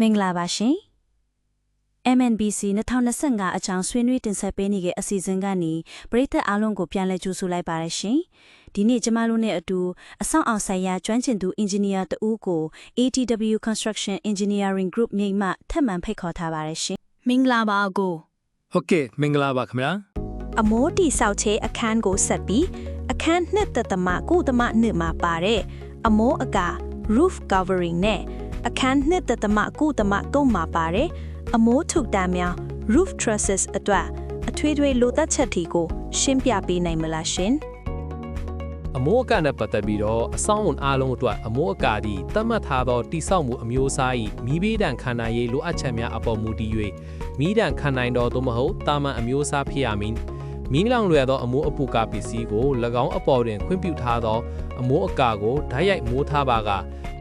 မင်္ဂလာပါရှင် MNBC 2025အချောင်းဆွေးနွေးတင်ဆက်ပေးနေတဲ့အစီအစဉ်ကနေပရိသတ်အားလုံးကိုပြန်လည်ကြိုဆိုလိုက်ပါရရှင်ဒီနေ့ကျမတို့နဲ့အတူအဆောင်အောင်ဆိုင်ရာကျွမ်းကျင်သူအင်ဂျင်နီယာတဦးကို ATW Construction Engineering Group မြိတ်မှထပ်မံဖိတ်ခေါ်ထားပါရရှင်မင်္ဂလာပါကိုဟုတ်ကဲ့မင်္ဂလာပါခင်ဗျာအမိုးတီဆောက်ချေအခန်းကိုဆက်ပြီးအခန်းနှစ်သက်သမကုသမနှစ်မှာပါတဲ့အမိုးအကာ roof covering နဲ့ အခန်းနှစ်သက်သမကုသမသုံးမှာပါတဲ့အမိုးထုတ်တမ်းများ roof trusses အတွက်အထွေထွေလိုသက်ချက်တွေကို ရှင်းပြပေးနိုင်မလားရှင်အမိုးအကနဲ့ပတ်သက်ပြီးတော့အဆောင်ဝန်အားလုံးအတွက်အမိုးအကာဒီသတ်မှတ်ထားသောတိဆောက်မှုအမျိုးအစား၏မိဘဒဏ်ခံနိုင်ရေးလိုအပ်ချက်များအပေါ်မူတည်၍မိဒဏ်ခံနိုင်တော်သို့မဟုတ်တာမန်အမျိုးအစားဖြစ်ရမည်မီးလောင်လွယ်သောအမိုးအပူကာပစ္စည်းကို၎င်းအပေါ်တွင်ခွင့်ပြုထားသောအမိုးအကာကိုဓာတ်ရိုက်မိုးထားပါက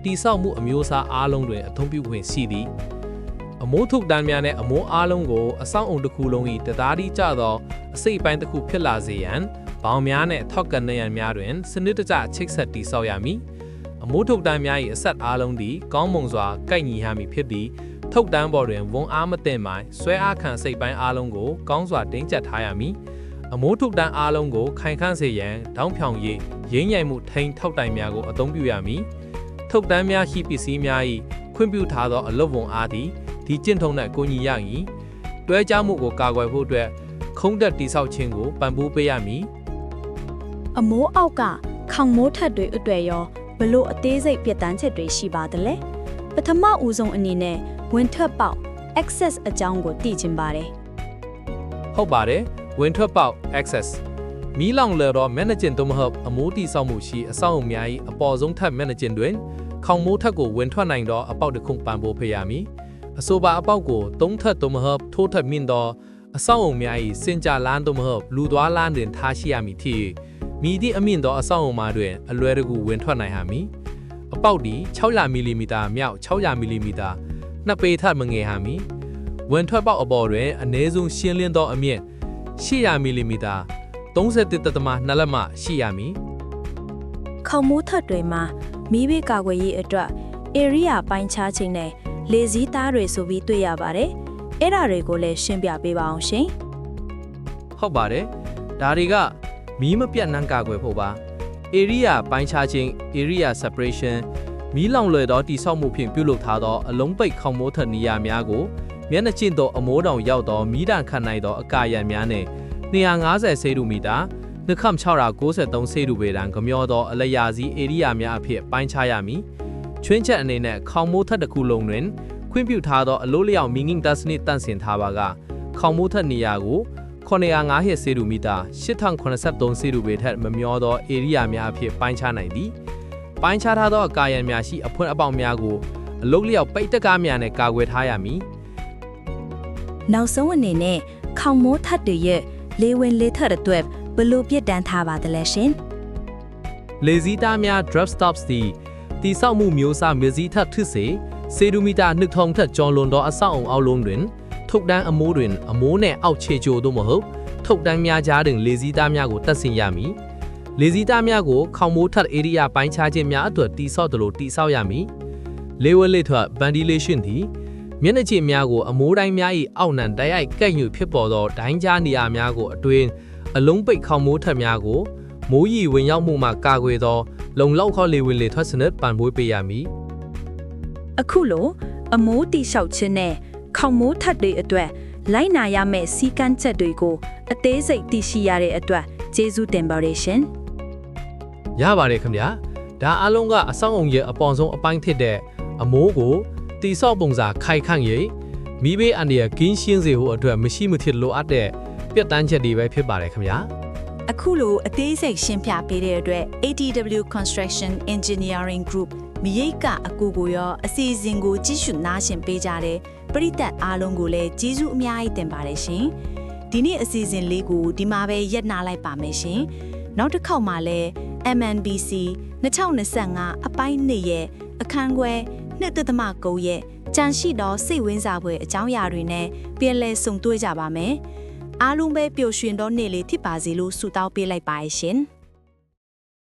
တိဆောက်မှုအမျိုးအစားအားလုံးတွင်အသုံးပြုခွင့်ရှိသည်အမိုးထုတ်တန်းများနဲ့အမိုးအားလုံးကိုအဆောင်အုံတစ်ခုလုံး၏တသားတည်းကျသောအစိတ်အပိုင်းတစ်ခုဖြစ်လာစေရန်ဘောင်များနဲ့ထောက်ကန်နရံများတွင်စနစ်တကျချိတ်ဆက်တည်ဆောက်ရမည်အမိုးထုတ်တန်းများ၏အဆက်အားလုံးသည်ကောင်းမွန်စွာကိုက်ညီရမည်ဖြစ်ပြီးထုတ်တန်းပေါ်တွင်ဝန်အားမတင်မှဆွဲအားခံစိတ်ပိုင်းအားလုံးကိုကောင်းစွာတင်းကျပ်ထားရမည်အမိုးထုတ်တန်းအားလုံးကိုခိုင်ခန့်စေရန်တောင်းဖြောင်၍ရင်းရိုင်မှုထိန်ထောက်တိုင်များကိုအသုံးပြုရမည် ထုတ်တန်းများရှိပစ္စည်းများ၏ခွင့်ပြုထားသောအလုပ်ဝန်အားသည်ဒီကျင့်ထုံးနဲ့ကိုညီရရင်တွဲကြမှုကိုကာကွယ်ဖို့အတွက်ခုံးတက်တိဆောက်ခြင်းကိုပံ့ပိုးပေးရမည်အမိုးအောက်ကခေါင်မိုးထက်တွေအတွက်ရောဘလို့အသေးစိတ်ပြတ်တန်းချက်တွေရှိပါသလဲပထမဦးဆုံးအနေနဲ့ဝင်ထွက်ပေါက် access အကြောင်းကိုသိချင်ပါတယ်ဟုတ်ပါတယ်ဝင်ထွက်ပေါက် access မီးလောင်လယ်တော့ managing သို့မဟုတ်အမိုးတိဆောက်မှုရှိအဆောက်အုံများ၏အပေါ်ဆုံးထပ် managing တွင်ခေါင်မိုးထက်ကိုဝင်ထွက်နိုင်သောအပေါက်တစ်ခုပံ့ပိုးပေးရမည်အဆိုပါအပေါက်ကိုသုံးထပ်သို့မဟုတ်ထိုးထပ်မြင့်သောအဆောက်အုံများ၏စင်ကြလန်းသို့မဟုတ်လူသွားလန်းတွင်ထားရှိရမည်ဖြစ်၍မိသည့်အမြင့်သောအဆောက်အုံများတွင်အလွယ်တကူဝင်ထွက်နိုင်ရမည်အပေါက်သည်600မီလီမီတာမြောက်600မီလီမီတာနှစ်ပေထပ်မငယ်ဟာမည်ဝင်ထွက်ပေါက်အပေါ်တွင်အနည်းဆုံးရှင်းလင်းသောအမြင့်800မီလီမီတာ 31.2လက်မှရှိရမည်ခေါင်မိုးထက်တွေမှာမီးဘေးကာကွယ်ရေးအတွက် area ပိုင်းခြားခြင်းနဲ့လေစည်းသားတွေဆိုပြီးတွေ့ရပါတယ်အဲ့ဒါတွေကိုလည်းရှင်းပြပေးပါအောင်ရှင်ဟုတ်ပါတယ်ဒါတွေကမီးမပြတ်နှံကာကွယ်ဖို့ပါ area ပိုင်းခြားခြင်း area separation မီးလောင်လွယ်သောတိဆောက်မှုဖြင့်ပြုလုပ်ထားသောအလုံးပိတ်ခေါင်မိုးထက်နေရာများကိုမျက်နှာချင်းသောအမိုးတောင်ရောက်သောမီးတံခံနိုင်သောအကာရံများနှင့် 250စေတူမီတာနှခမ်693စေတူပေတံကမျောသောအလျာစီ area များအဖြစ်ပိုင်းခြားရမည်ချွင်းချက်အနေနဲ့ခေါင်မိုးထက်တစ်ခုလုံးတွင်ခွင့်ပြုထားသောအလို့လျောက်မီငင်းတပ်စနစ်တန့်စင်ထားပါကခေါင်မိုးထက်နေရာကို905ဟစ်စေတူမီတာ8083စေတူပေထက်မမျောသော area များအဖြစ်ပိုင်းခြားနိုင်သည်ပိုင်းခြားထားသောအကာရံများရှိအဖွင့်အပေါက်များကိုအလုတ်လျောက်ပိတ်တက်ကားများနဲ့ကာကွယ်ထားရမည်နောက်ဆုံးအနေနဲ့ခေါင်မိုးထက်တွေရဲ့ လေဝင်လေထက်အတွက်ဘယ်လို့ပြစ်ဒဏ်ထားပါသလဲရှင်လေစည်းသားများ drop stops သည်တိဆောက်မှုမျိုးစားမြစည်းထပ်ထစ်စေစေဒူမီတာနှစ်ထုံထက်ကျော်လွန်သောအဆောက်အုံအောက်လုံးတွင် ထုတ်တန်းအမိုးတွင် အမိုးနှင့်အောက်ခြေချိုသို့မဟုတ်ထုတ်တန်းများကြားတွင်လေစည်းသားများကိုတက်ဆင်ရမည်လေစည်းသားများကိုခေါင်မိုးထပ် area ပိုင်းခြားခြင်းများအတွက်တိဆောက်သလိုတိဆောက်ရမည်လေဝဲလေထွက် ventilation သည် မျက်နှာချင်းများကိုအမိုးတိုင်းများ၏အောက်နံတိုက်ရိုက်ကဲ့ညွဖြစ်ပေါ်သောဒိုင်းကြားနေရာများကိုအတွင်းအလုံးပိတ်ခေါင်မိုးထက်များကိုမိုးရီဝင်ရောက်မှုမှကာကွယ်သော လုံလောက်ခေါလေဝင်လေထွက်စနစ်ပံ့ပိုးပေးရမည်အခုလိုအမိုးတိလျှောက်ခြင်းနဲ့ခေါင်မိုးထက်တွေအတွက်လိုက်နာရမယ့်စီကန်းချက်တွေကိုအသေးစိတ်သိရှိရတဲ့အတွက်ကျေးဇူးတင်ပါတယ်ရှင်ရပါတယ်ခင်ဗျာဒါအလုံးကအဆောင်အုံရဲ့အပေါ်ဆုံးအပိုင်းဖြစ်တဲ့အမိုးကို တိဆောက်ပုံစံခိုင်ခန့်၍မိဘေးအန်ဒီယာကင်းရှင်းစေဖို့အတွက်မရှိမဖြစ်လိုအပ်တဲ့ပြတ်တန်းချက်တွေပဲဖြစ်ပါတယ်ခင်ဗျာအခုလိုအသေးစိတ်ရှင်းပြပေးတဲ့အတွက် ATW Construction Engineering Group မိရိတ်ကအကူကိုရောအစီအစဉ်ကိုကြည့်ရှုနားဆင်ပေးကြတဲ့ပရိသတ်အားလုံးကိုလည်းကျေးဇူးအများကြီးတင်ပါတယ်ရှင်။ဒီနေ့အစီအစဉ်လေးကိုဒီမှာပဲရပ်နာလိုက်ပါမယ်ရှင်။နောက်တစ်ခေါက်မှာလည်း MNBC 2025အပိုင်း2ရဲ့အခန်းခွဲ နှစ်သက်သမကုန်းရဲ့ကြံရှိသောစိတ်ဝင်စားဖွယ်အကြောင်းအရာတွေနဲ့ပြန်လည်ဆုံတွေ့ကြပါမယ်။အားလုံးပဲပျော်ရွှင်သောနေ့လေးဖြစ်ပါစေလို့ဆုတောင်းပေးလိုက်ပါရရှင်။